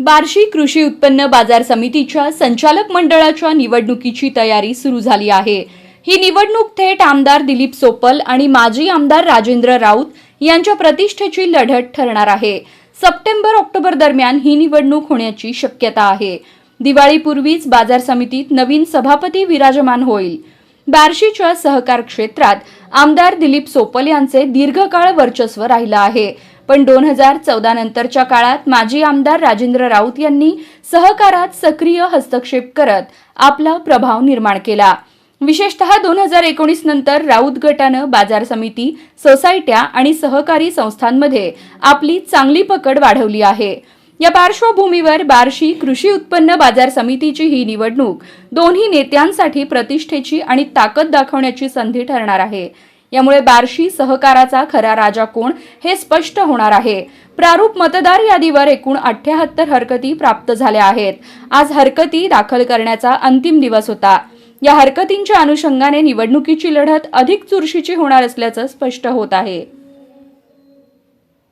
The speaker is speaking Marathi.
बार्शी कृषी उत्पन्न बाजार समितीच्या संचालक मंडळाच्या निवडणुकीची तयारी सुरू झाली आहे. ही निवडणूक थेट आमदार दिलीप सोपल आणि माजी आमदार राजेंद्र राऊत यांच्या प्रतिष्ठेची लढत ठरणार आहे. सप्टेंबर ऑक्टोबर दरम्यान ही निवडणूक होण्याची शक्यता आहे. दिवाळीपूर्वीच बाजार समितीत नवीन सभापती विराजमान होईल. बार्शीच्या सहकार क्षेत्रात आमदार दिलीप सोपल यांचे दीर्घकाळ वर्चस्व राहिलं आहे. पण दोन हजार चौदा नंतरच्या काळात माजी आमदार राजेंद्र राऊत यांनी सहकारात सक्रिय हस्तक्षेप करत आपला प्रभाव निर्माण केला. विशेषतः दोन हजार एकोणीस नंतर राऊत गटानं बाजार समिती सोसायट्या आणि सहकारी संस्थांमध्ये आपली चांगली पकड वाढवली आहे. या पार्श्वभूमीवर बार्शी कृषी उत्पन्न बाजार समितीची ही निवडणूक दोन्ही नेत्यांसाठी प्रतिष्ठेची आणि ताकद दाखवण्याची संधी ठरणार आहे. यामुळे बार्शी सहकाराचा खरा राजा कोण हे स्पष्ट होणार आहे. प्रारूप मतदार यादीवर एकूण अठ्याहत्तर हरकती प्राप्त झाल्या आहेत. आज हरकती दाखल करण्याचा अंतिम दिवस होता. या हरकतींच्या अनुषंगाने निवडणुकीची लढत अधिक चुरशीची होणार असल्याचं स्पष्ट होत आहे.